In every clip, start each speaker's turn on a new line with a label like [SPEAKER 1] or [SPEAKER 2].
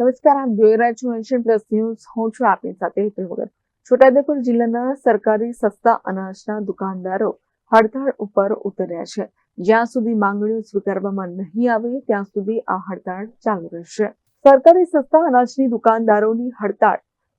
[SPEAKER 1] નમસ્કાર, આપ જોઈ રહ્યા છો એશિયન પ્લસ ન્યૂઝ. હું છું આપની સાથે હેતલ વગર. છોટાઉદેપુર જિલ્લાના સરકારી સસ્તા અનાજના દુકાનદારો હડતાળ ઉપર ઉતર્યા છે. જ્યાં સુધી માંગણીઓ સ્વીકારવામાં નહીં આવે, ત્યાં સુધી આ હડતાળ ચાલુ રહેશે. સરકારી સસ્તા અનાજની દુકાનદારોની હડતાળ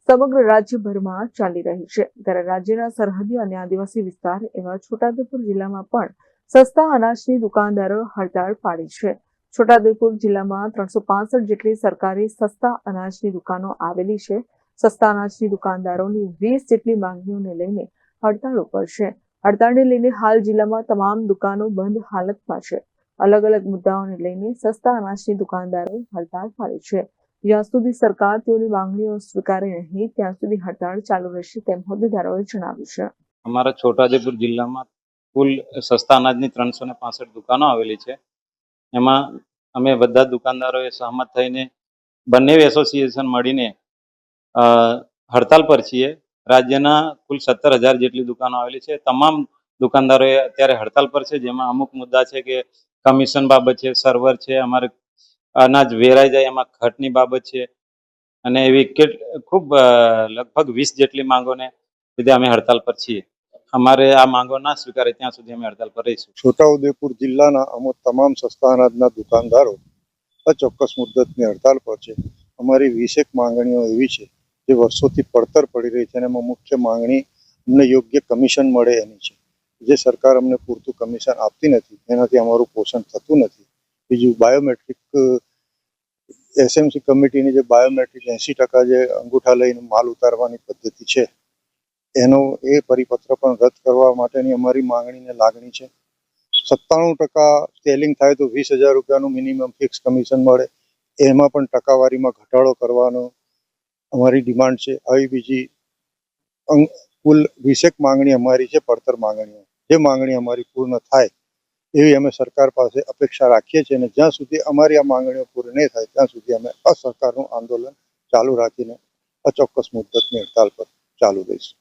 [SPEAKER 1] સમગ્ર રાજ્યભરમાં ચાલી રહી છે. ત્યારે રાજ્યના સરહદી અને આદિવાસી વિસ્તાર એવા છોટાઉદેપુર જિલ્લામાં પણ સસ્તા અનાજની દુકાનદારો હડતાળ પાડી છે. છોટાઉદેપુર જિલ્લામાં ત્રણસો જેટલી સરકારી સસ્તા અનાજની દુકાનો આવેલી છે. સસ્તા અનાજની દુકાનદારોની વીસ જેટલી માંગણીઓને લઈને હડતાળ ઉપર છે. હડતાળને લઈને હાલ જિલ્લામાં તમામ દુકાનો બંધ હાલતમાં છે. અલગ અલગ મુદ્દાઓને લઈને સસ્તા અનાજની દુકાનદારો હડતાળ પાડી છે. જ્યાં સુધી સરકાર તેઓની માંગણીઓ સ્વીકારે નહીં, ત્યાં સુધી હડતાળ ચાલુ રહેશે તેમ હોદ્દેદારોએ જણાવ્યું છે.
[SPEAKER 2] અમારા છોટાઉદેપુર જિલ્લામાં કુલ સસ્તા અનાજની ત્રણસો દુકાનો આવેલી છે. એમાં અમે બધા દુકાનદારોએ સહમત થઈને બંને એસોસિએશન મળીને હડતાલ પર છીએ. રાજ્યના કુલ સત્તર હજાર જેટલી દુકાનો આવેલી છે. તમામ દુકાનદારોએ અત્યારે હડતાલ પર છે, જેમાં અમુક મુદ્દા છે કે કમિશન બાબત છે, સર્વર છે, અમારે અનાજ વેરાઈ જાય, એમાં ખટની બાબત છે. અને એવી કેટ ખૂબ લગભગ વીસ જેટલી માંગોને લીધે અમે હડતાલ પર છીએ. અમારે આ માંગો ના સ્વીકારે ત્યાં સુધી અમે હડતાલ પર રહીશું.
[SPEAKER 3] છોટાઉદેપુર જિલ્લાના અમુક તમામ સસ્તા અનાજના દુકાનદારો અચોક્કસ મુદ્દતની હડતાલ પર છે. અમારી વીસેક માંગણીઓ એવી છે જે વર્ષોથી પડતર પડી રહી છે અને એમાં મુખ્ય માંગણી અમને યોગ્ય કમિશન મળે એની છે. જે સરકાર અમને પૂરતું કમિશન આપતી નથી, એનાથી અમારું પોષણ થતું નથી. બીજું બાયોમેટ્રિક, એસએમસી કમિટીની જે બાયોમેટ્રિક એંસી ટકા જે અંગૂઠા લઈને માલ ઉતારવાની પદ્ધતિ છે એનો એ પરિપત્ર પણ રદ કરવા માટેની અમારી માંગણીને લાગણી છે. સત્તાણું ટકા સેલિંગ થાય તો વીસ હજાર રૂપિયાનું મિનિમમ ફિક્સ કમિશન મળે. એમાં પણ ટકાવારીમાં ઘટાડો કરવાનો અમારી ડિમાન્ડ છે. આવી બીજી કુલ વીસેક માંગણી અમારી છે, પડતર માંગણીઓ. જે માંગણી અમારી પૂર્ણ થાય એવી અમે સરકાર પાસે અપેક્ષા રાખીએ છીએ અને જ્યાં સુધી અમારી આ માંગણીઓ પૂરી નહીં થાય ત્યાં સુધી અમે અસરકારનું આંદોલન ચાલુ રાખીને અચોક્કસ મુદ્દતની હડતાલ પર ચાલુ રહીશું.